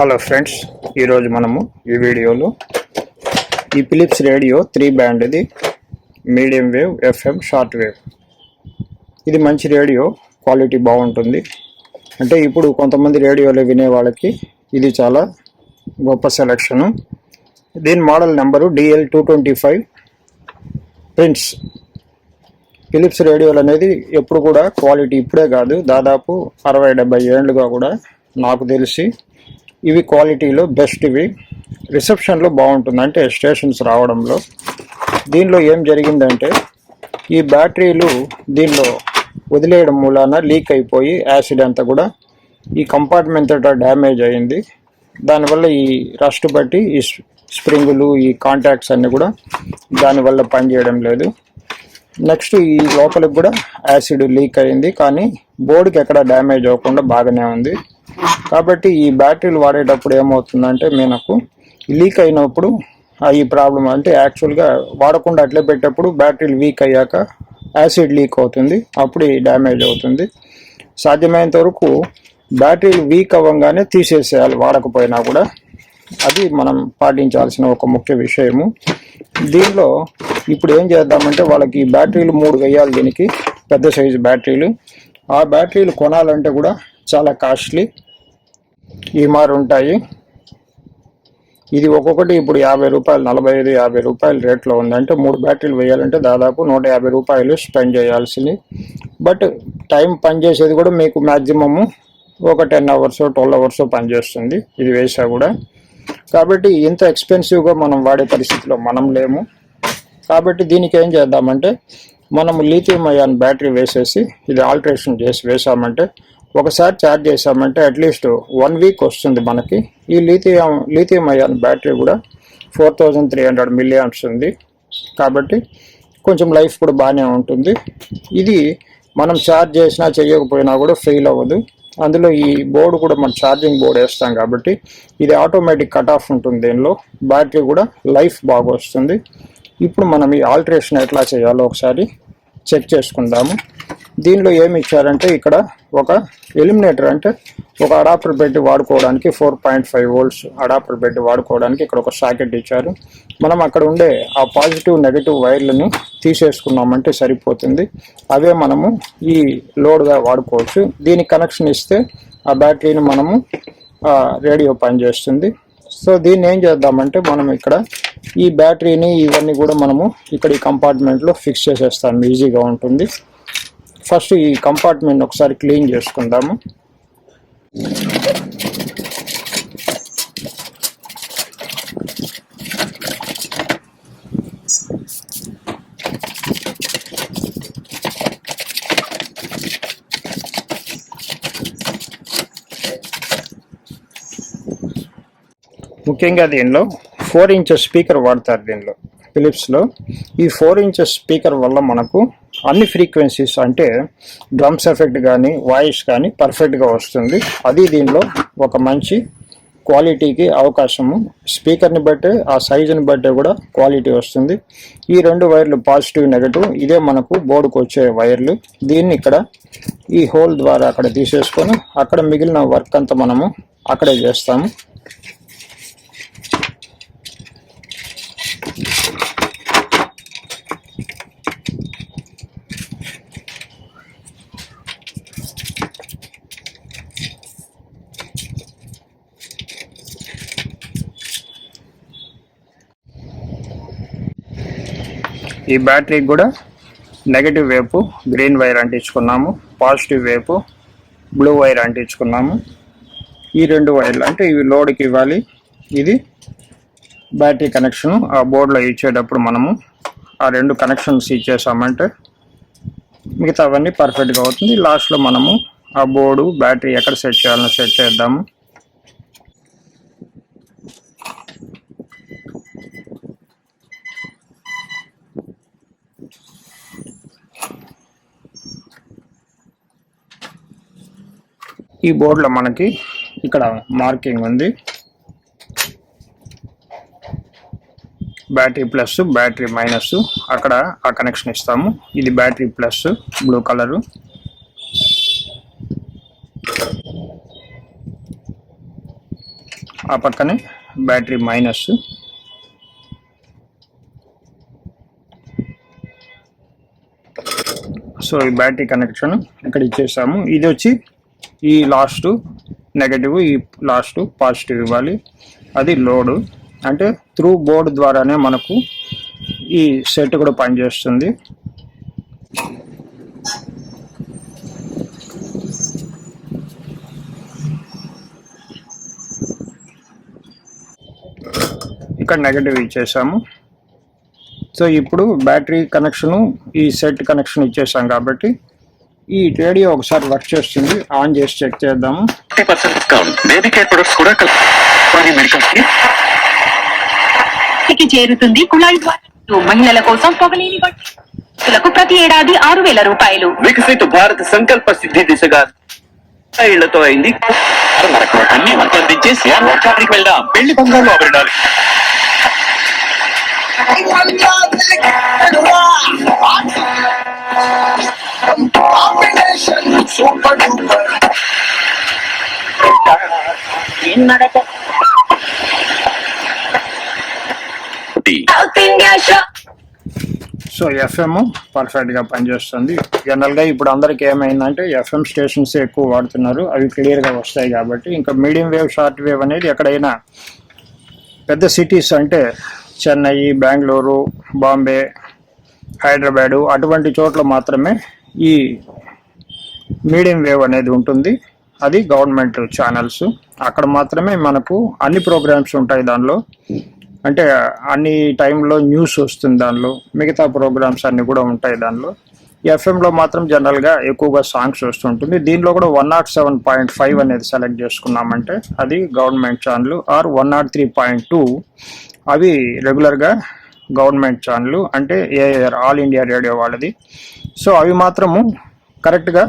Hello friends ఈరోజు మనము ఈ వీడియోలో ఈ ఫిలిప్స్ రేడియో త్రీ బ్యాండ్ ఇది medium wave FM short wave ఇది మంచి రేడియో క్వాలిటీ బాగుంటుంది. అంటే ఇప్పుడు కొంతమంది రేడియోలో వినే వాళ్ళకి ఇది చాలా గొప్ప సెలక్షను దీని model number DL two twenty five prince Philips రేడియోలు అనేది ఎప్పుడు కూడా క్వాలిటీ ఇప్పుడే కాదు. దాదాపు అరవై డెబ్బై ఏళ్ళుగా కూడా నాకు తెలిసి ఇవి క్వాలిటీలో బెస్ట్ ఇవి. రిసెప్షన్లో బాగుంటుంది అంటే స్టేషన్స్ రావడంలో. దీనిలో ఏం జరిగిందంటే ఈ బ్యాటరీలు దీనిలో వదిలేయడం మూలాన లీక్ అయిపోయి యాసిడ్ అంతా కూడా ఈ కంపార్ట్మెంట్ అంతా డ్యామేజ్ అయింది. దానివల్ల ఈ రస్ట్ బట్టి ఈ స్ప్రింగులు ఈ కాంటాక్ట్స్ అన్నీ కూడా దానివల్ల పనిచేయడం లేదు. నెక్స్ట్ ఈ లోపలికి కూడా యాసిడ్ లీక్ అయింది. కానీ బోర్డుకి ఎక్కడ డ్యామేజ్ అవ్వకుండా బాగానే ఉంది. కాబట్టి ఈ బ్యాటరీలు వాడేటప్పుడు ఏమవుతుందంటే మనకు లీక్ అయినప్పుడు ఆ ఈ ప్రాబ్లం అంటే యాక్చువల్గా వాడకుండా అట్లే పెట్టేటప్పుడు బ్యాటరీలు వీక్ అయ్యాక యాసిడ్ లీక్ అవుతుంది. అప్పుడు డ్యామేజ్ అవుతుంది. సాధ్యమైనంత వరకు బ్యాటరీలు వీక్ అవ్వగానే తీసేసేయాలి వాడకపోయినా కూడా. అది మనం పాటించాల్సిన ఒక ముఖ్య విషయము. దీనిలో ఇప్పుడు ఏం చేద్దామంటే వాళ్ళకి బ్యాటరీలు మూడు వేయాలి దీనికి పెద్ద సైజు బ్యాటరీలు. ఆ బ్యాటరీలు కొనాలంటే కూడా చాలా కాస్ట్లీ. ఈ మారు ఉంటాయి. ఇది ఒక్కొక్కటి ఇప్పుడు యాభై రూపాయలు నలభై ఐదు యాభై రూపాయల రేట్లో ఉందంటే మూడు బ్యాటరీలు వేయాలంటే దాదాపు నూట యాభై రూపాయలు స్పెండ్ చేయాల్సింది. బట్ టైం పనిచేసేది కూడా మీకు మ్యాక్సిమము ఒక టెన్ అవర్స్ ట్వెల్వ్ అవర్స్ పనిచేస్తుంది. ఇది వేసా కూడా. కాబట్టి ఇంత ఎక్స్పెన్సివ్గా మనం వాడే పరిస్థితిలో మనం లేము. కాబట్టి దీనికి ఏం చేద్దామంటే మనం లీథియం అయాన్ బ్యాటరీ వేసేసి ఇది ఆల్టరేషన్ చేసి వేసామంటే ఒకసారి ఛార్జ్ చేసామంటే అట్లీస్ట్ వన్ వీక్ వస్తుంది మనకి. ఈ లీథియం లీథియం అయాన్ బ్యాటరీ కూడా four thousand three hundred millions ఉంది. కాబట్టి కొంచెం లైఫ్ కూడా బాగానే ఉంటుంది. ఇది మనం ఛార్జ్ చేసినా చేయకపోయినా కూడా ఫెయిల్ అవ్వదు. అందులో ఈ బోర్డు కూడా మనం ఛార్జింగ్ బోర్డు వేస్తాం కాబట్టి ఇది ఆటోమేటిక్ కట్ ఆఫ్ ఉంటుంది దీనిలో. బ్యాటరీ కూడా లైఫ్ బాగా వస్తుంది. ఇప్పుడు మనం ఈ ఆల్టరేషన్ ఎట్లా చేయాలో ఒకసారి చెక్ చేసుకుందాము. దీనిలో ఏమి ఇచ్చారంటే ఇక్కడ ఒక ఎలిమినేటర్ అంటే ఒక అడాప్టర్ పెట్టి వాడుకోవడానికి four point five volts adapter పెట్టి వాడుకోవడానికి ఇక్కడ ఒక సాకెట్ ఇచ్చారు. మనం అక్కడ ఉండే ఆ పాజిటివ్ నెగటివ్ వైర్లను తీసేసుకున్నామంటే సరిపోతుంది. అవే మనము ఈ లోడ్గా వాడుకోవచ్చు. దీనికి కనెక్షన్ ఇస్తే ఆ బ్యాటరీని మనము రేడియో పనిచేస్తుంది. సో దీన్ని ఏం చేద్దామంటే మనం ఇక్కడ ఈ బ్యాటరీని ఇవన్నీ కూడా మనము ఇక్కడ ఈ కంపార్ట్మెంట్లో ఫిక్స్ చేసేస్తాము. ఈజీగా ఉంటుంది. ఫస్ట్ ఈ కంపార్ట్మెంట్ ఒకసారి క్లీన్ చేసుకుందాము. ముఖ్యంగా దీనిలో ఫోర్ ఇంచెస్ స్పీకర్ వాడతారు దీనిలో ఫిలిప్స్లో ఈ ఫోర్ ఇంచెస్ స్పీకర్ వల్ల మనకు అన్ని ఫ్రీక్వెన్సీస్ అంటే డ్రమ్స్ ఎఫెక్ట్ కానీ వాయిస్ కానీ పర్ఫెక్ట్గా వస్తుంది. అది దీనిలో ఒక మంచి క్వాలిటీకి అవకాశము. స్పీకర్ని బట్టే ఆ సైజుని బట్టే కూడా క్వాలిటీ వస్తుంది. ఈ రెండు వైర్లు పాజిటివ్ నెగటివ్ ఇదే మనకు బోర్డుకు వచ్చే వైర్లు. దీన్ని ఇక్కడ ఈ హోల్ ద్వారా అక్కడ తీసేసుకొని అక్కడ మిగిలిన వర్క్ అంతా మనము అక్కడే చేస్తాము. ఈ బ్యాటరీకి కూడా నెగటివ్ వైపు గ్రీన్ వైర్ అంటించుకున్నాము పాజిటివ్ వైపు బ్లూ వైర్ అంటించుకున్నాము. ఈ రెండు వైర్లు అంటే ఇవి లోడ్కి ఇవ్వాలి. ఇది బ్యాటరీ కనెక్షన్ ఆ బోర్డులో ఇచ్చేటప్పుడు మనము ఆ రెండు కనెక్షన్స్ ఇచ్చేసామంటే మిగతా అవన్నీ పర్ఫెక్ట్గా అవుతుంది. లాస్ట్లో మనము ఆ బోర్డు బ్యాటరీ ఎక్కడ సెట్ చేయాలని సెట్ చేద్దాము. ఈ బోర్డులో మనకి ఇక్కడ మార్కింగ్ ఉంది. బ్యాటరీ ప్లస్ బ్యాటరీ మైనస్ అక్కడ ఆ కనెక్షన్ ఇస్తాము. ఇది బ్యాటరీ ప్లస్ బ్లూ కలరు. ఆ పక్కనే బ్యాటరీ మైనస్. సో ఈ బ్యాటరీ కనెక్షన్ ఇక్కడ ఇచ్చేసాము. ఇది వచ్చి ఈ లాస్ట్ నెగటివ్ ఈ లాస్ట్ పాజిటివ్ ఇవ్వాలి. అది లోడ్. అంటే త్రూ బోర్డు ద్వారానే మనకు ఈ సెట్ కూడా పనిచేస్తుంది. ఇక్కడ నెగటివ్ ఇచ్చేసాము. సో ఇప్పుడు బ్యాటరీ కనెక్షను ఈ సెట్ కనెక్షన్ ఇచ్చేసాం కాబట్టి ఈ రేడియో ఒకసారి వర్క్ చేస్తుంది. ఆన్ చేసి చెక్ చేద్దాము బేబీ కేర్ ప్రొడక్ట్స్ కూడా మెడికల్ చేరుతుంది కుళాయి మహిళల కోసం పొగలేని బట్టలకు ప్రతి ఏడాది ఆరు వేల రూపాయలు. వికసిత భారత్ సంకల్ప సిద్ధి దిశగా ఇళ్ళతో అయింది. అన్ని వెళ్దాం. పెళ్ళి బంగారు ఆభరణాలు. Super సూపర్ డూపర్ ఏం నడక సో ఎఫ్ఎం పర్ఫెక్ట్గా పనిచేస్తుంది. జనరల్గా ఇప్పుడు అందరికి ఏమైందంటే ఎఫ్ఎం స్టేషన్స్ ఎక్కువ వాడుతున్నారు. అవి క్లియర్గా వస్తాయి కాబట్టి. ఇంకా మీడియం వేవ్ షార్ట్ వేవ్ అనేది ఎక్కడైనా పెద్ద సిటీస్ అంటే చెన్నై బెంగళూరు బాంబే హైదరాబాదు అటువంటి చోట్ల మాత్రమే ఈ మీడియం వేవ్ అనేది ఉంటుంది. అది గవర్నమెంట్ ఛానల్స్ అక్కడ మాత్రమే మనకు అన్ని ప్రోగ్రామ్స్ ఉంటాయి దానిలో. అంటే అన్ని టైంలో న్యూస్ వస్తుంది దానిలో. మిగతా ప్రోగ్రామ్స్ అన్నీ కూడా ఉంటాయి దానిలో. ఎఫ్ఎంలో మాత్రం జనరల్గా ఎక్కువగా సాంగ్స్ వస్తుంటుంది. దీనిలో కూడా one not seven point five అనేది సెలెక్ట్ చేసుకున్నామంటే అది government channel or one not three point two అవి రెగ్యులర్గా గవర్నమెంట్ ఛానల్ అంటే ఏఆర్ ఆల్ ఇండియా రేడియో వాళ్ళది. సో అవి మాత్రము కరెక్ట్గా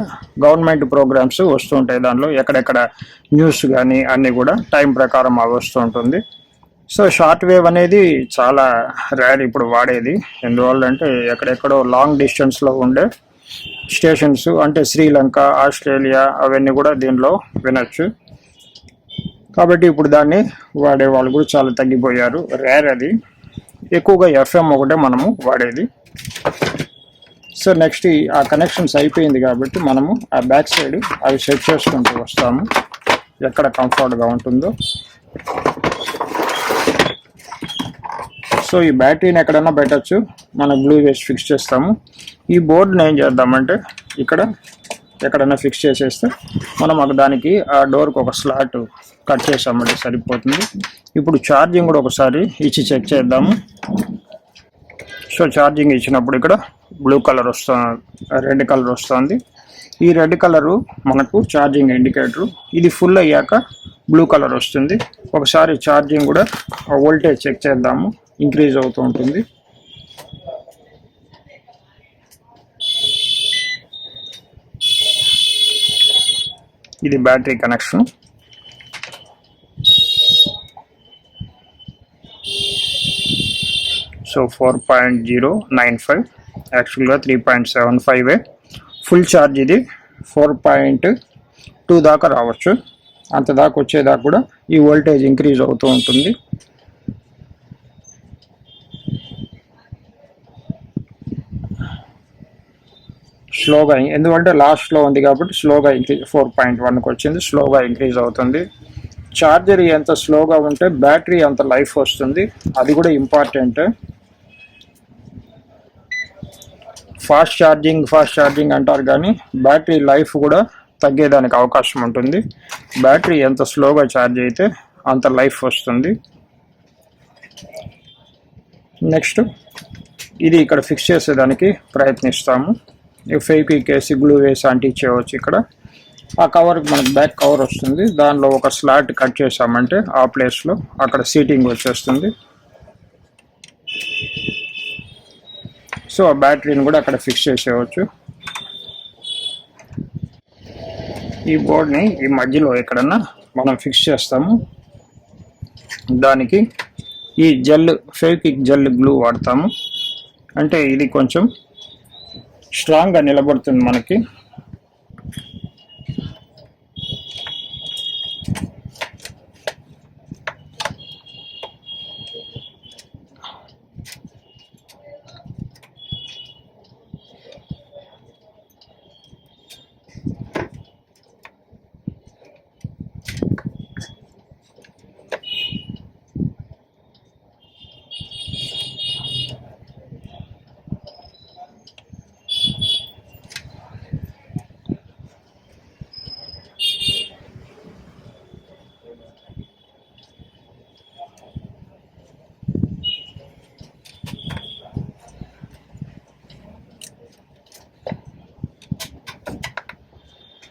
గవర్నమెంట్ ప్రోగ్రామ్స్ వస్తుంటాయి దానిలో ఎక్కడెక్కడ న్యూస్ కానీ అన్నీ కూడా టైం ప్రకారం అవి వస్తూ ఉంటుంది. సో షార్ట్ వేవ్ అనేది చాలా రేర్ ఇప్పుడు వాడేది. ఎందువల్ల అంటే ఎక్కడెక్కడో లాంగ్ డిస్టెన్స్లో ఉండే స్టేషన్స్ అంటే శ్రీలంక ఆస్ట్రేలియా అవన్నీ కూడా దీనిలో వినొచ్చు. కాబట్టి ఇప్పుడు దాన్ని వాడే వాళ్ళు కూడా చాలా తగ్గిపోయారు. రేర్ అది. ఎక్కువగా ఎఫ్ఎం ఒకటే మనము వాడేది. సో నెక్స్ట్ ఆ కనెక్షన్స్ అయిపోయింది కాబట్టి మనము ఆ బ్యాక్ సైడ్ అవి సెట్ చేసుకుంటూ వస్తాము. ఎక్కడ కంఫర్ట్గా ఉంటుందో. సో ఈ బ్యాటరీని ఎక్కడైనా పెట్టచ్చు. మనం గ్లూ వేసి ఫిక్స్ చేస్తాము. ఈ బోర్డుని ఏం చేద్దామంటే ఇక్కడ ఎక్కడైనా ఫిక్స్ చేసేస్తే మనం ఒక దానికి ఆ డోర్కి ఒక స్లాట్ కట్ చేసామంటే సరిపోతుంది. ఇప్పుడు ఛార్జింగ్ కూడా ఒకసారి ఇచ్చి చెక్ చేద్దాము. సో ఛార్జింగ్ ఇచ్చినప్పుడు ఇక్కడ బ్లూ కలర్ వస్తు రెడ్ కలర్ వస్తుంది. ఈ రెడ్ కలరు మనకు ఛార్జింగ్ ఇండికేటరు. ఇది ఫుల్ అయ్యాక బ్లూ కలర్ వస్తుంది. ఒకసారి ఛార్జింగ్ కూడా వోల్టేజ్ చెక్ చేద్దాము. ఇంక్రీజ్ అవుతూ ఉంటుంది. ఇది battery connection. So four point zero nine five యాక్చువల్గా three point seven five full charge ఇది ఫోర్ పాయింట్ టూ దాకా రావచ్చు. అంత దాకా వచ్చేదాకా కూడా ఈ వోల్టేజ్ ఇంక్రీజ్ అవుతూ ఉంటుంది. స్లోగా ఎందుకంటే లాస్ట్లో ఉంది కాబట్టి స్లోగా ఇంక్రీజ్ ఫోర్ పాయింట్ వన్కి వచ్చింది స్లోగా ఇంక్రీజ్ అవుతుంది. ఛార్జర్ ఎంత స్లోగా ఉంటే బ్యాటరీ అంత లైఫ్ వస్తుంది. అది కూడా important. Fast charging fast charging అంటారు కానీ బ్యాటరీ లైఫ్ కూడా తగ్గేదానికి అవకాశం ఉంటుంది. బ్యాటరీ ఎంత స్లోగా ఛార్జ్ అయితే అంత లైఫ్ వస్తుంది. నెక్స్ట్ ఇది ఇక్కడ ఫిక్స్ చేసేదానికి ప్రయత్నిస్తాము. ఫేక్ కేసి గ్లూ వేసి అంటించేయవచ్చు ఇక్కడ. ఆ కవర్ మనకు బ్యాక్ కవర్ వస్తుంది. దానిలో ఒక స్లాట్ కట్ చేసామంటే ఆ ప్లేస్లో అక్కడ సీటింగ్ వచ్చేస్తుంది. సో ఆ బ్యాటరీని కూడా అక్కడ ఫిక్స్ చేసేయవచ్చు. ఈ బోర్డ్ని ఈ మధ్యలో ఎక్కడన్నా మనం ఫిక్స్ చేస్తాము. దానికి ఈ జెల్ ఫేవిక్విక్ జెల్ గ్లూ వాడతాము. అంటే ఇది కొంచెం స్ట్రాంగ్గా నిలబడుతుంది మనకి.